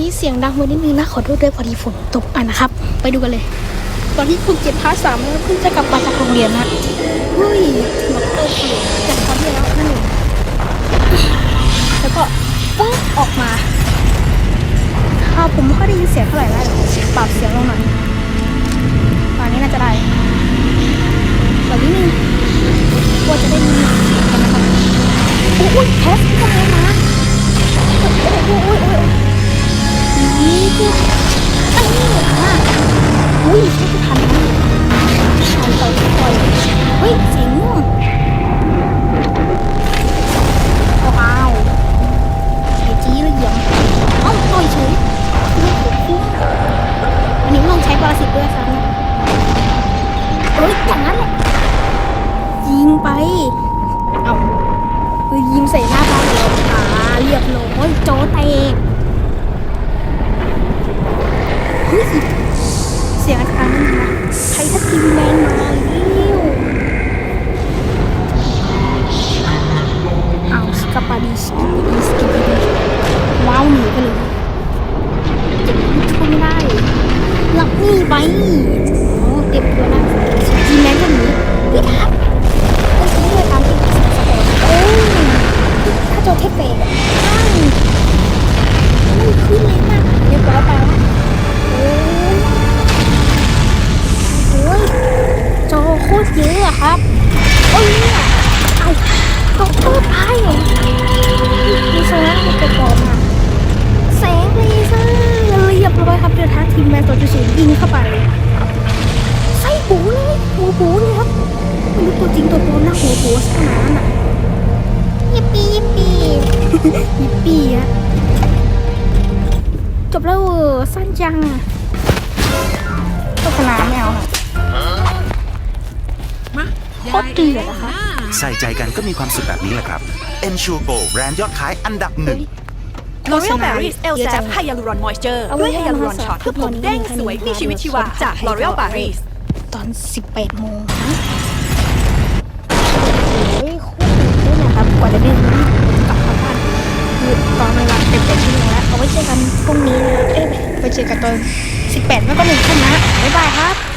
นี้เสียงดังไปนิดนึงนะขอโทษด้วยพอดีฝนตกอะนะครับ ไปดูกันเลย ตอนที่ฝึกเจ็ดพาร์ทสามแล้วเพิ่งจะกลับมาจากโรงเรียนนะเฮ้ยมาเติมเลยจากคราวที่แล้วนั่นเองแล้วก็ปุ๊บออกมาข้าวผมไม่ค่อยได้ยินเสียงเท่าไหร่แล้วเดี๋ยวปรับเสียงลงหน่อยตอนนี้น่าจะได้แบบนี้นึงว่าจะได้ยินเสียงกันนะครับโอ้ยแคสที่ทำไมมาโอ้ยโอ้ยโอ้ยโอ้ยนี่ คืออันนี้อะอุ้ยใช่ที่ทันนะทันต่อต่อยเฮ้ยสียงม่วงว้าวไอจี้เอียมเอ้าต่อยเฉยไม่คุ้มอันนี้ต้องใช้ปรสิตด้วยซ้ำเอ้ยอย่างนั้นแหละยิงไป เอาคือยิงใส่หน้าบ้านเราอ่าเรียบร้อยโจแตก เสียงอะไรนะไททันทีแมนมาแล้วเอาสกปาดีสกิปดีสกิปดีว้าวหนีไปเลยเจ็บช่วยไม่ได้หลับนี่ไปโอ้เต็มตัวน้าจีแมนก็หนีพี่ทับก็ ตัวจริงตัวปลอมนะหัวหัวสักหนาน่ะยิปปี้ยิปปี้ยิปปี้อะจบแล้วเออสั้นจังโฆษณาไม่เอาหน่อยโคตรเดือดอะคะใส่ใจกันก็มีความสุขแบบนี้แหละครับ Ensure Go แบรนด์ยอดขายอันดับหนึ่ง L'Oreal Paris e l z a p Hyaluron Moisture เอาไว้ด้วยให้ Hyaluron มา Shot เพื่อผมเด้งสวยมีชีวิตชีวาจาก L'Oreal Paris ตอน 18โมง นะโอ้ยโคตรตื่นเต้นะครับ กว่าจะได้กลับบ้านคือตอนเวลาเต็มเต็มชั่วโมงแล้ว เอาไว้เจอกันพรุ่งนี้นะเอ้ยไปเจอกันตอน 18ไม่ก็หนึ่งทุ่มนะ บ๊ายบายครับ